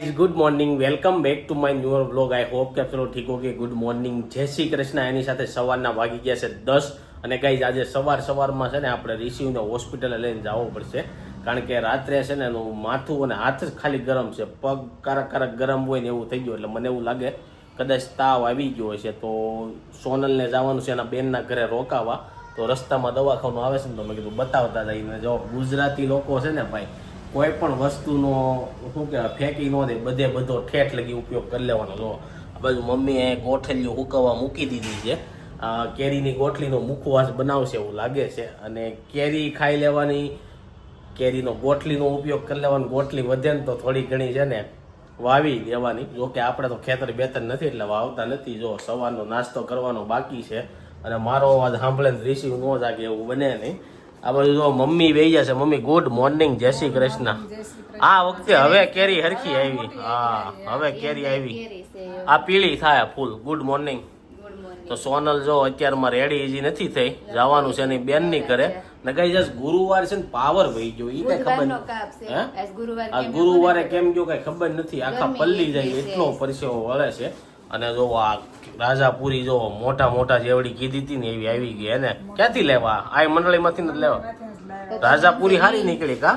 Good morning welcome back to my newer blog I hope કે ચલો ઠીક okay good morning જય શ્રી કૃષ્ણ. એની સાથે સવારના વાગી ગયા છે દસ. અને ગાઈઝ આજે સવાર સવારમાં છે ને આપણે રિસીવને હોસ્પિટલે લઈને જવું પડશે. કારણ કે રાત્રે છે ને એનું માથું અને હાથ જ ખાલી ગરમ છે. પગ કારક કારક ગરમ હોય ને એવું થઈ ગયું. એટલે મને એવું લાગે કદાચ તાવ આવી ગયો હશે તો સોનલને જવાનું છે એના બેનના ઘરે રોકાવા. તો રસ્તામાં દવાખાનું આવે છે ને તો મેં કીધું બતાવતા જઈને જો ગુજરાતી લોકો છે ને ભાઈ કોઈ પણ વસ્તુનો, શું કહેવાય, ફેંકી ન દે, બધે બધો ઠેઠ લગી ઉપયોગ કરી લેવાનો. જો, આ બાજુ મમ્મીએ ગોઠલીઓ હુકવવા મૂકી દીધી છે. કેરીની ગોઠલીનો મુખવાસ બનાવશે એવું લાગે છે. અને કેરી ખાઈ લેવાની, કેરીનો ગોઠલીનો ઉપયોગ કરી લેવાનો. ગોઠલી વધે ને તો થોડી ઘણી છે ને વાવી દેવાની. જો કે આપણે તો ખેતર બેતર નથી એટલે વાવતા નથી. જો, સવારનો નાસ્તો કરવાનો બાકી છે. અને મારો અવાજ સાંભળે રિસીવ ન જાગે એવું બને નહીં. આ બધું જો મમ્મી બેહી જશે. મમ્મી ગુડ મોર્નિંગ જય શ્રી કૃષ્ણ. આ વખતે હવે કેરી હરખી આવી. હા હવે કેરી આવી. આ પીળી થાય ફૂલ. ગુડ મોર્નિંગ તો સોનલ જો અત્યારમાં રેડી હજી નથી થઈ. જવાનું છે એની બેનની કરે ને કઈ જસ ગુરુવાર છે ને પાવર વહી ગયો. ઈ કઈ ખબર નહીં હે? આ ગુરુવારે કેમ ગયો કઈ ખબર નથી. આખા પલ્લી જાય એટલો. પરસેવો વળે છે. અને જો આ રાજાપુરી જો મોટા મોટા જેવડી કીધી હતી ને એવી આવી ગઈ એને ક્યાંથી લેવા? આ મંડળીમાંથી નથી લેવા? રાજાપુરી હારી નીકળી કા?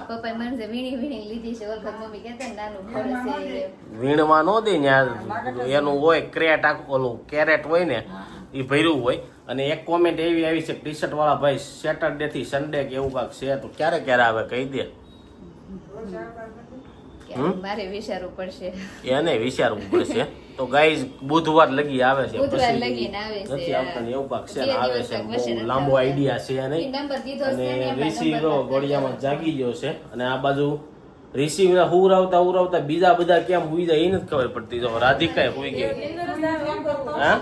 ને વીણવા નો દે ત્યાં એનું હોય ક્રેટ આખું ઓલું કેરેટ હોય ને એ ભર્યું હોય. અને એક કોમેન્ટ એવી આવી છે ટી શર્ટ વાળા ભાઈ સેટરડે થી સન્ડે કે એવું કાંક છે તો ક્યારે ક્યારે આવે કહી દે. મારે વિચારવું પડશે. એને વિચારવું પડશે. તો ગાઈઝ બુધવાર લગી આવે છે બુધવાર લગીને આવે છે. નથી આવતા ને એવું પાક છે આવે છે. બહુ લાંબો આઈડિયા છે નહીં નંબર દીધો છે અને રિસીવ નંબર ગોળિયામાં જાગી ગયો છે. અને આ બાજુ ને હુરાવતા હુરાવતા બીજા બધા કેમ હુઈ જાય એ નથી ખબર પડતી. જો રાધિકા હુઈ ગઈ. હા?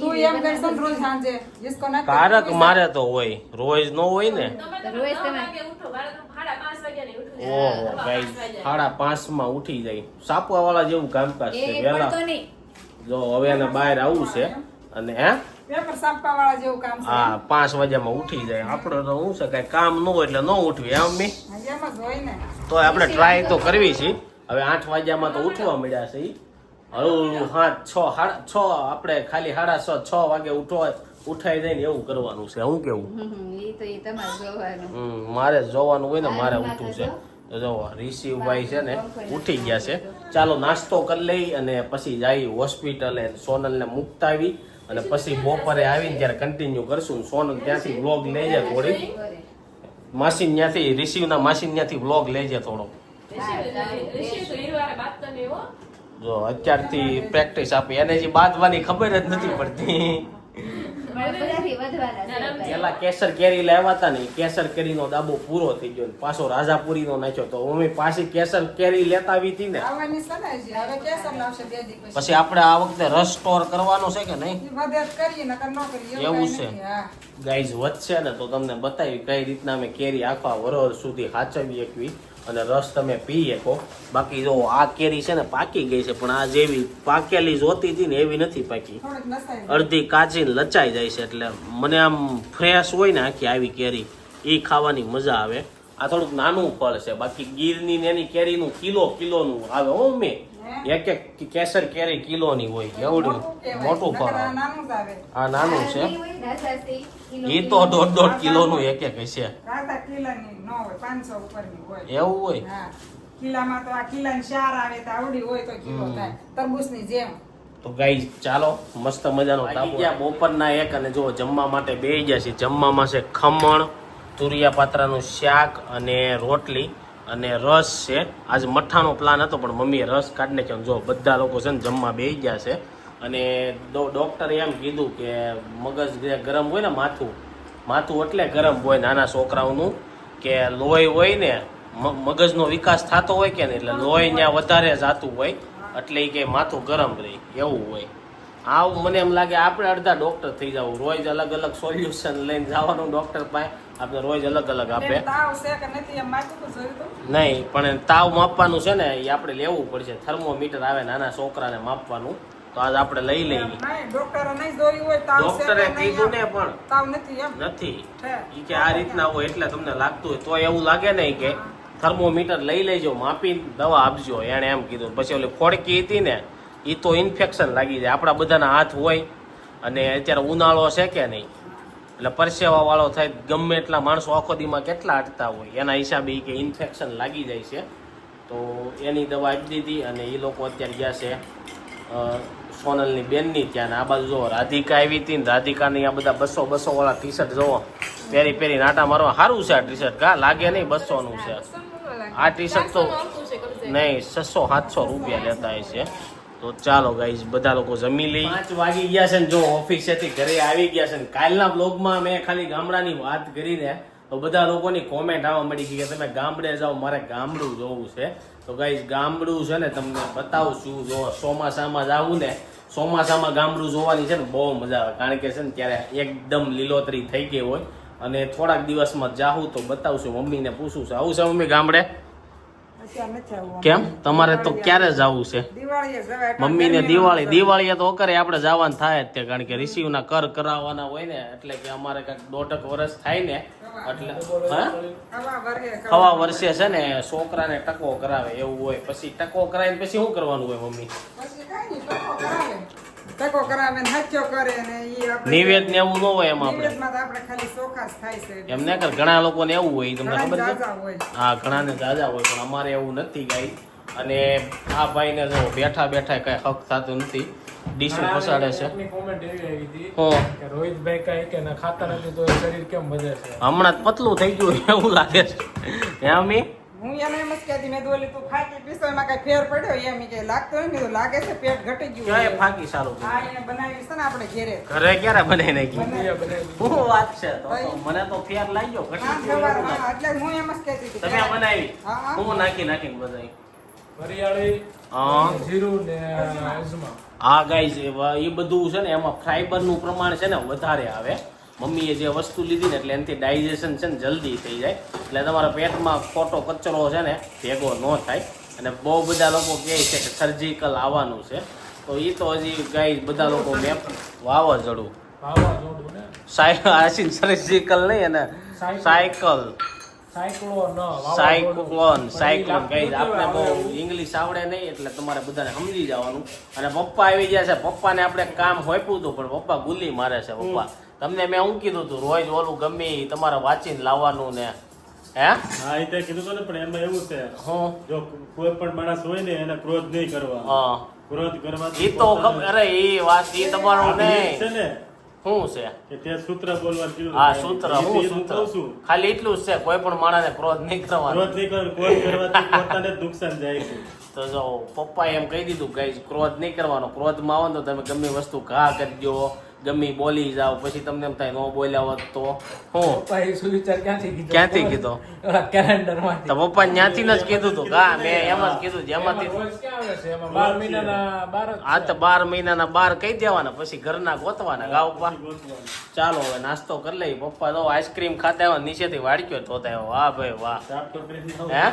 તું એમ કરશો ને રોજ સાંજે. ડિસ્કો ના કારક મારે તો હોય. રોજ નો હોય ને. રોજ તમે ઓહો ગાઈઝ સાડા પાંચમાં ઉઠી જાય. સાપવા વાળા જેવું કામકાજ છે વેલા. જો હવે એને બહાર આવવું છે અને હે? હા પાંચ વાગ્યામાં ઉઠી જાય. આપણે તો શું છે કઈ કામ ન હોય એટલે ન ઉઠવી એમ ને. તો આપણે ટ્રાય તો કરવી છે. હવે આઠ વાગ્યામાં તો ઉઠવા મળ્યા છે ઈ. હળવું હા છ સાડા છ આપણે ખાલી સાડા છ છ વાગે ઉઠો ઉઠાઈ જાય ને એવું કરવાનું છે. હું કેવું? હમ, હમ, ઈ તો ઈ તમારે જોવાનું. હમ, મારે જોવાનું હોય ને મારે ઉઠવું છે. તો જો રિસીવભાઈ છે ને ઉઠી ગયા છે. ચાલો નાસ્તો કરી લઈ અને પછી જઈ હોસ્પિટલે સોનલને મૂકતા આવી અને પછી બપોરે આવીને ત્યારે કન્ટિન્યુ કરશું. સોનલ ત્યાંથી વ્લોગ લઈ જાય થોડી માસી ત્યાંથી રિસીવના માસી ત્યાંથી વ્લોગ લઈ જાય થોડો જો અત્યારથી પ્રેક્ટિસ આપી. એને જે બાંધવાની ખબર જ નથી પડતી. પેલા કેસર કેરી લાવ્યા હતા ને કેસર કેરીનો દાબો પૂરો થઈ ગયો પાછો રાજાપુરી નો નાખ્યો. તો મમ્મી પાછી કેસર કેરી લેતા આવી હતી ને. આવવાની છે ને હજી. હવે કેસર લાવશે બે દી પછી પછી આપણે આ વખતે રસ સ્ટોર કરવાનો છે કે નહીં? એવું છે. ગાઈઝ વધશે ને તો તમને બતાવી કઈ રીતના અમે કેરી આખા વરસ સુધી સાચવી એકવી અને રસ તમે પી શકો બાકી જો આ કેરી છે ને પાકી ગઈ છે પણ આ જેવી પાકેલી જોતી હતી ને એવી નથી પાકી. અડધી કાચી લચાઈ જાય છે એટલે મને આમ ફ્રેશ હોય ને આખી આવી કેરી એ ખાવાની મજા આવે. આ થોડુંક નાનું ફળ છે બાકી ગીરની ને એની કેરીનું કિલો કિલોનું આવે હો મેં. એક એક કેસર કેરી કિલોની હોય એવડું મોટું ફળ. આ નાનું જ આવે. આ નાનું છે? કિલો એ તો દોઢ દોઢ કિલોનું એક એક હશે. રાતા કિલ્લાની ન હોય પાંચસો ઉપરની હોય. એવું હોય? કિલ્લામાં તો આ કિલ્લાની ચાર આવે તો આવડી હોય તો કિલો થાય. તરબૂચની જેમ. તો ગાઈ ચાલો મસ્ત મજાનો તાપો ગયા બપોરના એક અને જો જમવા માટે બે ગયા છે. જમવામાં છે ખમણ તુરિયા પાત્રાનું શાક અને રોટલી. અને રસ છે. આજ મઠાનો પ્લાન હતો, પણ મમ્મીએ રસ કાઢી નાખ્યો જો બધા લોકો છે ને જમવા બે ગયા છે. અને ડૉક્ટરે એમ કીધું કે મગજ ગરમ હોય ને માથું માથું એટલે ગરમ હોય નાના છોકરાઓનું, કે લોહી હોય ને મગજનો વિકાસ થતો હોય કે ને એટલે લોહી ત્યાં વધારે જાતું હોય, એટલે એ કે માથું ગરમ રહે, એવું હોય. આવું મને એમ લાગે આપણે અડધા ડોક્ટર થઈ જવું. રોજ અલગ અલગ સોલ્યુશન લઈને જવાનું ડોક્ટર પાસે. આપણે રોજ અલગ અલગ આપે. નહીં પણ તાવ માપવાનું છે ને એ આપણે લેવું પડશે. થર્મોમીટર આવે નાના છોકરાને માપવાનું. તો આજ આપણે લઈ લઈએ. ડોક્ટરે નહીં નહીં કીધું ને પણ. નથી ઈ કે આ રીતના હોય એટલે તમને લાગતું હોય. તો એવું લાગે ને કે થર્મોમીટર લઈ લેજો માપી દવા આપજો એણે એમ કીધું. પછી ઓલી ફોડકી હતી ને એ તો ઇન્ફેક્શન લાગી જાય. આપણા બધાના હાથ હોય અને અત્યારે ઉનાળો છે કે નહીં? એટલે પરસેવાવાળો થાય ગમે એટલા માણસો આખો દીમાં કેટલા અટતા હોય એના હિસાબે કે ઇન્ફેક્શન લાગી જાય છે. તો એની દવા આપી દીધી અને એ લોકો અત્યારે ગયા છે સોનલની બેનની ત્યાં. ને આ બાજુ જુઓ રાધિકા આવી હતી ને રાધિકાની આ બધા બસો બસો વાળા ટી શર્ટ જોવો પહેરી પહેરી નાટા મારવા. સારું છે આ ટી શર્ટ કા લાગે નહીં બસોનું છે. આ ટી શર્ટ તો નહીં છસો સાતસો રૂપિયા લેતા હશે તો ચાલો ગાઈઝ બધા લોકો જમી લઈ પાંચ વાગી ગયા છે ને જો ઓફિસેથી ઘરે આવી ગયા છે ને, કાલના બ્લોગમાં મેં ખાલી ગામડાની વાત કરીને, તો બધા લોકોની કોમેન્ટ આવવા મળી ગઈ કે તમે ગામડે જાઓ, મારે ગામડું જોવું છે. તો ગાઈઝ ગામડું છે ને તમને બતાવું છું, જો ચોમાસામાં જાવું ને, ચોમાસામાં ગામડું જોવાની છે ને બહુ મજા આવે. કારણ કે છે ને ત્યારે એકદમ લીલોતરી થઈ ગઈ હોય. અને થોડાક દિવસમાં જાઉં તો બતાવશું મમ્મીને પૂછું છું, આવું છે મમ્મી ગામડે. કેમ? તમારે તો ક્યારે જવું છે? મમ્મીને દિવાળી દિવાળીએ તો કરે આપણે જવાનું થાય જ તે કારણ કે રિસીવના કર કરાવવાના હોય ને એટલે કે અમારે કાંઈક દોઢક વર્ષ થાય ને એટલે હવા હવા વર્ષે છે ને છોકરાને ટકો કરાવે એવું હોય. પછી ટકો કરાવીને પછી શું કરવાનું હોય મમ્મી પછી કાંઈ નહીં, ટકો કરાવે. ટકો કરાવે ને હાચ્યો કરે ને ઈ આપણે- નિવેદ ને એવું ન હોય એમાં આપણે. નિવેદમાં તો આપણે ખાલી ચોખાસ થાય છે. એમ ને કર ઘણા લોકોને એવું હોય તમને ખબર છે? હા ઘણા ઘણાને જાજા હોય પણ અમારે એવું નથી ગાઈ. અને આ ભાઈને જો બેઠા બેઠા કઈ હક થતું નથી. ડીશું ફસાડે છે. એકની એવી આવી હતી કે રોહિતભાઈ કઈ કે ના ખાતા નથી તો શરીર કેમ વધે છે? હમણાં જ પતલું થઈ ગયું એવું લાગે છે. હે અમી? હું એને એમ જ કહેતી મેં દોલી તું ફાકી પીસો એમાં કઈ ફેર પડ્યો એમ કે લાગતો હોય ને? કીધું લાગે છે પેટ ઘટી ગયું ક્યાંય ફાકી સારું હા એને બનાવી છે ને આપણે ઘેરે. ઘરે ક્યારે બનાવી નાખી શું વાત છે? તો તો મને તો ફેર લાગ્યો ઘટી ગયું. હા, એટલે હું એમ જ કહેતી હતી તમે બનાવી. હા, હા. હું નાખી નાખી બનાવી. વરિયાળી હા. જીરું ને અજમા. હા ગાઈઝ એ બધું છે ને એમાં ફાઈબરનું પ્રમાણ છે ને વધારે આવે. મમ્મીએ જે વસ્તુ લીધી ને એટલે એનાથી ડાયજેશન છે ને જલ્દી થઈ જાય. એટલે તમારા પેટમાં ખોટો કચરો છે ને ભેગો ન થાય. અને બહુ બધા લોકો કહે છે કે સર્જિકલ આવવાનું છે. તો એ તો હજી ગાઈઝ બધા લોકો મેં વાવાઝોડું. વાવાઝોડું ને? સાયકલ સર્જિકલ નહીં અને સાયકલ. સાયક્લોન સાયક્લોન કઈ આપણે બહુ ઇંગ્લિશ આવડે નહીં એટલે તમારે બધાને સમજી જવાનું. અને પપ્પા આવી ગયા છે. પપ્પાને આપણે કામ હોપ્યું હતું પણ પપ્પા ગુલી મારે છે પપ્પા. તમને મેં શું કીધું હતું રોજ ઓલું ગમે તમારે વાંચીને લાવવાનું ને. હે? હા એ તે કીધું તો ને પણ એમાં એવું છે હું? જો કોઈ પણ માણસ હોય ને એને ક્રોધ નહીં કરવા. હા. ક્રોધ કરવા એ તો ખબર અરે એ વાત એ તમારું આ છે ને શું છે? કે તે સૂત્ર બોલવાનું કીધું હા સૂત્ર હું સૂત્ર. છું. ખાલી એટલું જ છે કોઈ પણ માણસને ક્રોધ નહીં કરવાનો. ક્રોધ નહીં કરવાનું ક્રોધ કરવાથી પોતાને નુકસાન જાય છે. તો જો પપ્પાએ એમ કહી દીધું કે ક્રોધ નહીં કરવાનો. ક્રોધમાં આવો તો તમે ગમે વસ્તુ ઘા કરી દો ગમે બોલી જાઓ પછી તમને એમ થાય નો બોલ્યા હોત તો. હું? ક્યાંથી કીધો? ક્યાંથી કીધો? કેલેન્ડરમાં તો પપ્પા ત્યાંથી જ કીધું તું. હા મેં એમ જ કીધું છે એમાંથી બાર મહિનાના બાર હા આ તો બાર મહિનાના બાર કહી દેવાના પછી ઘરના ગોતવાના ગાવ ઉપા. ચાલો હવે નાસ્તો કરી લઈ પપ્પા તો આઈસ્ક્રીમ ખાતા આવ્યો નીચેથી વાડક્યો ધોતા આવ્યો વાહ ભાઈ વાહ. હે?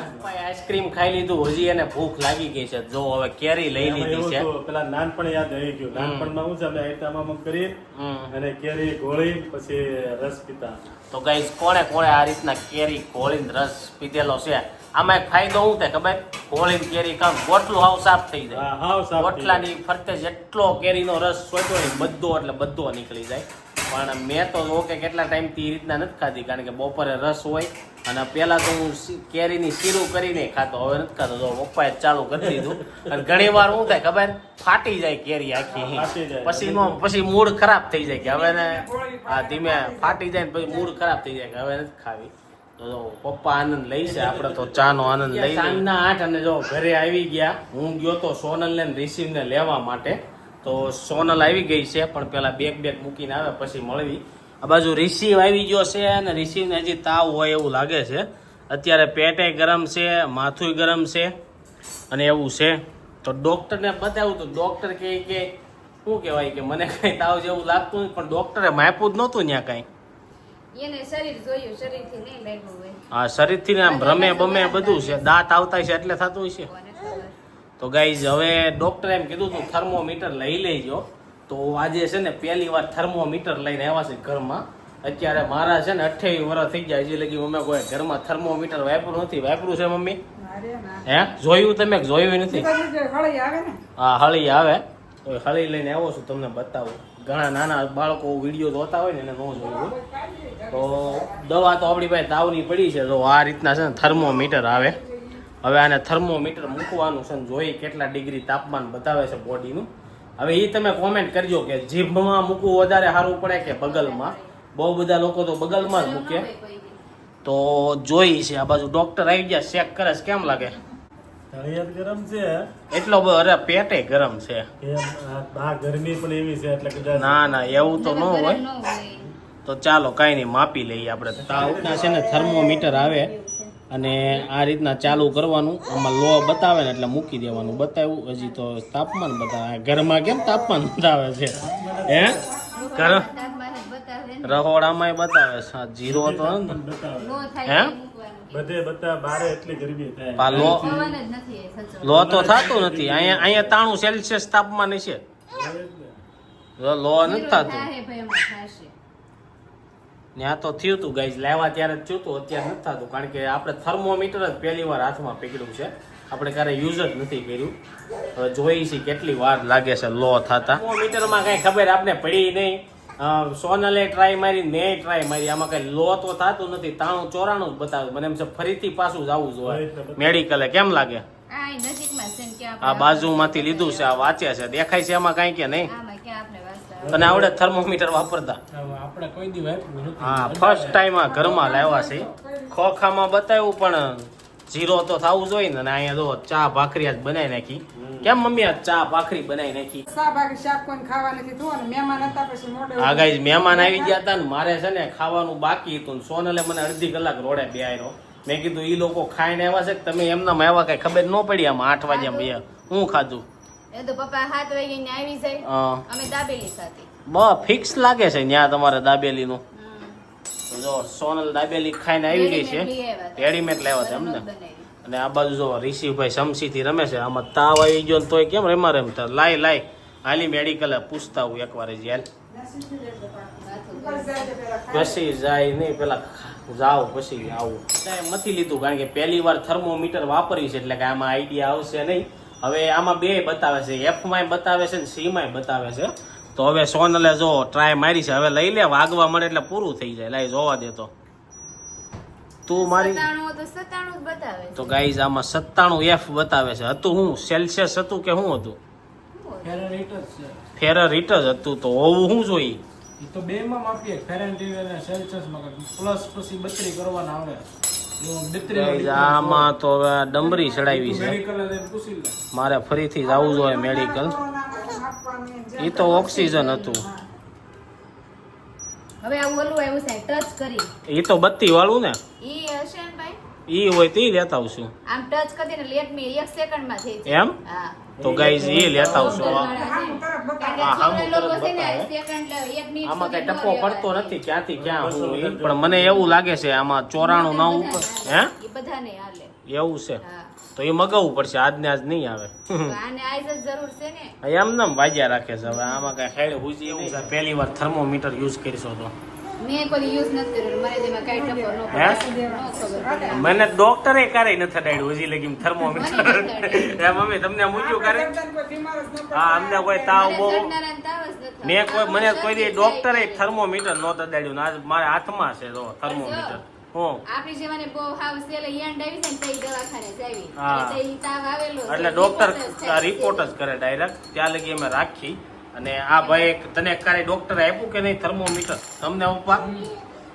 આઈસ્ક્રીમ ખાઈ લીધું હજી એને ભૂખ લાગી ગઈ છે. જો હવે કેરી લઈ લીધી છે. પેલા નાનપણ યાદ આવી ગયું. નાનપણમાં હું છે અમે આઈટામાં કરી હમ અને કેરી ગોળી પછી રસ પીતા. તો ગાઈઝ કોણે કોણે આ રીતના કેરી ઘોળીને રસ પીધેલો છે? આમાં એક ફાયદો શું થાય ખબર? ઘોળીને કેરી કામ ગોટલું હાવ સાફ થઈ જાય. ગોટલાની ફરતે જેટલો કેરીનો રસ સોચ્યો ને બધો એટલે બધો નીકળી જાય. પણ મેં તો ઓકે કે કેટલા ટાઈમથી એ રીતના નથી ખાધી કારણ કે બપોરે રસ હોય અને પહેલા તો હું કેરીની શીરું કરીને ખાતો. હવે નથી ખાતો. તો પપ્પાએ ચાલુ કરી દીધું. અને ઘણી વાર શું થાય ખબર? ફાટી જાય કેરી આખી. પછી નો પછી મૂડ ખરાબ થઈ જાય કે હવે ને હા ધીમે ફાટી જાય ને પછી મૂડ ખરાબ થઈ જાય કે હવે નથી ખાવી. તો જો પપ્પા આનંદ લઈ છે. આપણે તો ચાનો આનંદ લઈ સાંજના આઠ અને જો ઘરે આવી ગયા. હું ગયો તો સોનલને રિસીવ ને લેવા માટે. તો સોનલ આવી ગઈ છે પણ પેલા બેગ બેગ મૂકીને આવે પછી મળવી. આ બાજુ રિસીવ આવી ગયો છે અને રિસીવને હજી તાવ હોય એવું લાગે છે. અત્યારે પેટે ગરમ છે માથું ગરમ છે અને એવું છે. તો ડૉક્ટરને બતાવ્યું તો ડોક્ટર કહે કે શું કહેવાય કે મને કાંઈ તાવ જેવું લાગતું નથી પણ ડૉક્ટરે માપ્યું જ નહોતું ત્યાં કાંઈ. નહીં હા શરીરથી ને આમ રમે બમે બધું છે. દાંત આવતા છે એટલે થતું છે. તો ગાઈઝ હવે ડૉક્ટરે એમ કીધું તું થર્મોમીટર લઈ લેજો. તો આજે છે ને પહેલી વાર થર્મોમીટર લઈને આવ્યા છે ઘરમાં. અત્યારે મારા છે ને અઠ્યાવીસ વર્ષ થઈ ગયા હજી લગી અમે કોઈ ઘરમાં થર્મોમીટર વાપર્યું નથી. વાપર્યું છે મમ્મી? હે? જોયું તમે જોયું નથી? હળી આવે હા હળી આવે. તો હળી લઈને આવો છું તમને બતાવું. ઘણા નાના બાળકો વીડિયો જોતા હોય ને એને ન જોયું. તો દવા તો આપણી પાસે તાવની પડી છે. તો આ રીતના છે ને થર્મોમીટર આવે. હવે આને થર્મોમીટર મૂકવાનું છે ને જોઈ કેટલા ડિગ્રી તાપમાન બતાવે છે બોડીનું. હવે એ તમે કોમેન્ટ કરજો કે જીભમાં મૂકવું વધારે સારું પડે કે બગલમાં? બહુ બધા લોકો તો બગલમાં જ મૂકે. તો જોઈ છે આ બાજુ ડોક્ટર આવી ગયા ચેક કરે છે કેમ લાગે? ગરમ છે? એટલો અરે પેટે ગરમ છે. આ ગરમી પણ એવી છે એટલે ના ના એવું તો ન હોય. તો ચાલો કાંઈ નહીં માપી લઈએ આપણે. તો આ રીતના છે ને થર્મોમીટર આવે. અને આ રીતના ચાલુ કરવાનું. આમાં લો બતાવે ને એટલે મૂકી દેવાનું. બતાવ્યું. હજી તો તાપમાન બતાવે ઘરમાં કેમ તાપમાન બતાવે છે? હે? ઘર રહોડામાં બતાવે છે. જીરો તો હે? બધે બતા બારે એટલી ગરમી થાય. લો પવન જ નથી એ સચો. લો તો થતું નથી. અહીંયા અહીંયા તાણું સેલ્સિયસ તાપમાન છે. લો નથી થતું. ત્યાં તો થયું હતું ગાઈઝ લાવ્યા ત્યારે જ થયું હતું અત્યારે નથી થતું. કારણ કે આપણે થર્મોમીટર જ પહેલી વાર હાથમાં પકડ્યું છે. આપણે ક્યારે યુઝ જ નથી કર્યું. હવે જોઈ છે કેટલી વાર લાગે છે લો થતા. થર્મોમીટરમાં કાંઈ ખબર આપને પડી નહીં. સોનલે ટ્રાય મારી મેં ટ્રાય મારી. આમાં કઈ લો તો થતું નથી. તાણું ચોરાણું જ બતાવ્યું મને એમ છે ફરીથી પાછું આવવું જોઈએ મેડિકલે કેમ લાગે? આ આપણે બાજુમાંથી લીધું છે આ વાંચે છે. દેખાય છે એમાં કાંઈ કે નહીં? તને આવડે થર્મોમીટર વાપરતા? આપણે કોઈ દી વાપર્યું હા ફર્સ્ટ ટાઈમ આ ઘરમાં લાવ્યા છે. ખોખામાં બતાવ્યું પણ જીરો તો થવું જોઈએ ને અહીંયા જો ચા ભાખરી આજ બનાવી નાખી. કેમ મમ્મી આ ચા ભાખરી બનાવી નાખી? સા ભાગે શાક કોઈને ખાવા નથી તું અને મહેમાન હતા પછી મોઢે આ ગાઈઝ મહેમાન આવી ગયા હતા ને મારે છે ને ખાવાનું બાકી હતું સોનલે મને અડધી કલાક રોડે બેહાર્યો મેં કીધું એ લોકો ખાઈને આવ્યા છે કે તમે? એમના આવ્યા કઈ ખબર ન પડી આમાં આઠ વાગ્યા બે. હું ખાધું. એ તો પપ્પા સાત વાગે ને આવી જાય. અમે દાબેલી ખાધી બ ફિક્સ લાગે છે ત્યાં તમારે દાબેલીનું. હમ. જો સોનલ દાબેલી ખાઈને આવી ગઈ છે. રેડીમેડ લાવ્યા હતા. એમને અને આ બાજુ જો રિશિવભાઈ સમસીથી રમે છે. આમાં તાવ આવી ગયો ને તોય કેમ રમા રમતા? લાય લાય. હાલી મેડિકલે પૂછતા હું એકવાર જ પછી જાય નહીં પેલા જાવ પછી આવું. મથી નથી લીધું કારણ કે પહેલી વાર થર્મોમીટર વાપરી છે એટલે કે આમાં આઈડિયા આવશે નહીં. હવે આમાં બે બતાવે છે. એફમાંય બતાવે છે ને સીમાંય બતાવે છે. તો હવે સોનલે જો ટ્રાય મારી છે. હવે લઈ લે વાગવા મળે એટલે પૂરું થઈ જાય. લાઈ જોવા દે તો. તું મારી તો સત્તાણું જ બતાવે છે. તો ગાઈઝ આમાં સત્તાણું એફ બતાવે છે. હતું હું? સેલ્સિયસ હતું કે શું હતું? ફેરનહીટ જ જ હતું તો હોવું શું જોઈ તો બે માં માપીએ. ફેરનહીટ અને સેલ્સિયસમાં પ્લસ પછી બત્રી કરવાના આવે. આમાં તો હવે ડમરી ચડાવી છે. મારે ફરીથી જવું જોઈએ મેડિકલ એ તો ઓક્સિજન હતું. એ તો બત્તી વાળું ને? ઈ ભાઈ? હોય તે લેતા આવશું. આમ ટચ કરી લેટ મી એક સેકન્ડમાં થઈ જાય. એમ? હા. તો ગાઈઝ એ લેતા આવશો ને આમાં કઈ સુધી ન ટપો રહેવા પડતો નથી ક્યાંથી ક્યાં પણ મને એવું લાગે છે આમાં ચોરાણું ના ઉપર હે? એ બધાને હાલે. એવું છે? તો એ મગાવવું પડશે આજને આજ નહીં આવે. તો આને આઈસ જ જરૂર છે ને. એમ નામ વાજ્યા રાખે છે હવે આમાં કઈ હુજી એવું છે પહેલી વાર થર્મોમીટર યુઝ કરશો તો. મેં કોઈ યુઝ નથી કર્યું મને ડોક્ટરે કરે નથી અડાડ્યું? હજી લગી થર્મોમીટર મમ્મી તમને મૂક્યું કરે હા અમને કોઈ તાવ બહુ મેં કોઈ મને કોઈ ડોક્ટરે. થર્મોમીટર નહોતું અડાડ્યું ને આજ મારા હાથમાં છે તો થર્મોમીટર. એટલે ઈ તાવ આવેલો છે. એટલે ડોક્ટર રિપોર્ટ જ રિપોર્ટ જ કરે ડાયરેક્ટ ત્યાં લગી અમે રાખી. અને આ ભાઈ તને ક્યારે ડોક્ટરે આપ્યું કે નહીં થર્મોમીટર તમને ઉપા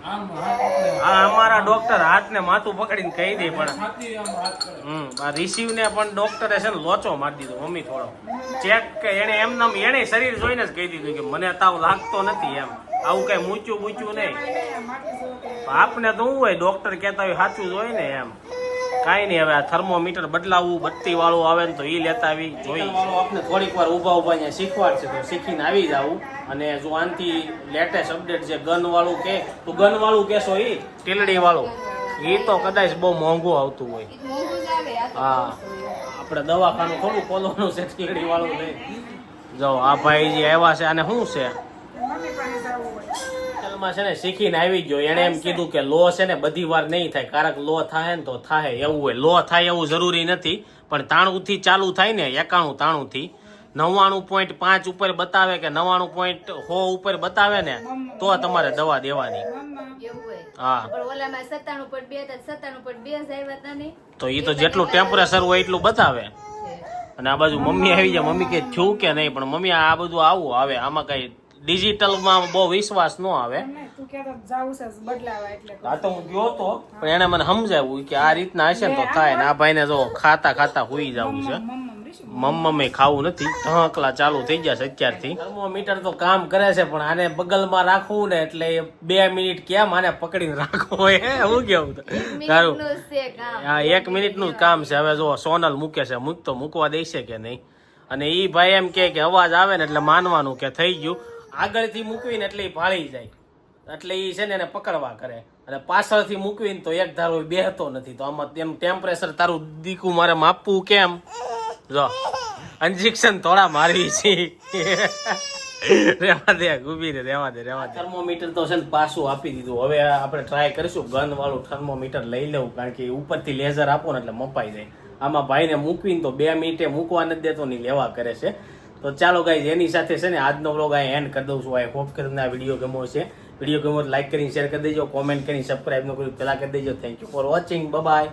આ અમારા ડોક્ટર હાથને માથું પકડીને કહી દે પણ. હમ, આ રિસીવને પણ ડોક્ટરે છે ને લોચો મારી દીધો, મમ્મી થોડો. ચેક કે એને એમ નામ એને શરીર જોઈને જ કહી દીધું કે મને તાવ લાગતો નથી એમ. આવું કઈ મૂચ્યું મૂચ્યું નહીં. આપને તો શું હોય ડોક્ટર કહેતા હોય, સાચું જ ને એમ. કાંઈ નહીં હવે આ થર્મોમીટર બદલાવવું બત્તી વાળું આવે ને તો એ લેતા આવી જોઈ. આપણે થોડીક વાર ઊભા ઊભા અહીંયા શીખવાડશે તો શીખીને આવી જાવું અને જો આનથી લેટેસ્ટ અપડેટ છે ગન વાળું કે તો ગન વાળું કેશો એ ટીલડી વાળું. એ તો કદાચ બહુ મોંઘું આવતું હોય. ઈ મોંઘું જ આવે આ તો હા. આપણે દવાખાનું થોડું ખોલવાનું છે ટીલડી વાળું જો આ ભાઈ જે આવ્યા છે આને શું છે? માં છે ને શીખીને આવી ગયો. એને એમ કીધું કે લો છે ને બધી વાર નહીં થાય. કારક લો થાય ને તો થાય એવું હોય. લો થાય એવું જરૂરી નથી પણ તાણું થી ચાલુ થાય ને એકાણું તાણું થી નવ્વાણું પોઈન્ટ પાંચ ઉપર બતાવે કે નવ્વાણું પોઈન્ટ હો ઉપર બતાવે ને તો તમારે દવા દેવાની. હા. તો એ તો જેટલું ટેમ્પરેચર હોય એટલું બતાવે. અને આ બાજુ મમ્મી આવી જાય. મમ્મી કે થયું કે નહીં? પણ મમ્મી આ બધું આવું આવે. આમાં કઈ ડિજિટલમાં બહુ વિશ્વાસ ન આવે. તું કહેતો જાવું છે બદલાવા એટલે આ તો હું ગયો તો. પણ એને મને સમજાવ્યું કે આ રીતના હશે ને તો થાય ને. આ ભાઈને જો ખાતા ખાતા હુઈ જવું છે. મમ્મી ખાવું નથી. ઢંકલા ચાલુ થઈ ગયા છે અત્યારથી. થર્મોમીટર તો કામ કરે છે પણ આને બગલમાં રાખવું ને એટલે બે મિનિટ કેમ આને પકડીને રાખવો એ હું? કેવું તારું હા એક મિનિટનું જ કામ છે. હવે જો સોનલ મૂકે છે મૂક તો મૂકવા દેશે કે નહીં? અને એ ભાઈ એમ કે અવાજ આવે ને એટલે માનવાનું કે થઈ ગયું. આગળથી મૂકવીને એટલે ઈ ભાળી જાય. એટલે એ છે ને એને પકડવા કરે. અને પાછળથી મૂકવીને તો એક ધારો બેહતો નથી, તો આમાં તેમ ટેમ્પરેચર તારું દીકું મારે માપવું કેમ? જો ઇન્જેક્શન થોડા મારી છે. રેવા દે ગુબી રેવા દે રેવા દે. થર્મોમીટર તો છે ને પાછું આપી દીધું. હવે આપણે ટ્રાય કરીશું. ગન વાળું થર્મોમીટર લઈ લેવું કારણ કે ઉપરથી લેઝર આપો ને એટલે મપાઈ જાય. આમાં ભાઈને મૂકવીને તો બે મિનિટે મૂકવા નથી દેતો નહીં લેવા કરે છે. તો ચાલો ગાઈઝ એની સાથે છે ને આજનો વ્લોગ આ એન્ડ કરી દઉં છું. આઈ હોપ કે તમને આ વીડિયો ગમો છે વીડિયો ગમો લાઈક કરીને શેર કરી દેજો કોમેન્ટ કરીને સબસ્ક્રાઈબ ન કર્યું પેલા કરી દેજો. Thank you for watching bye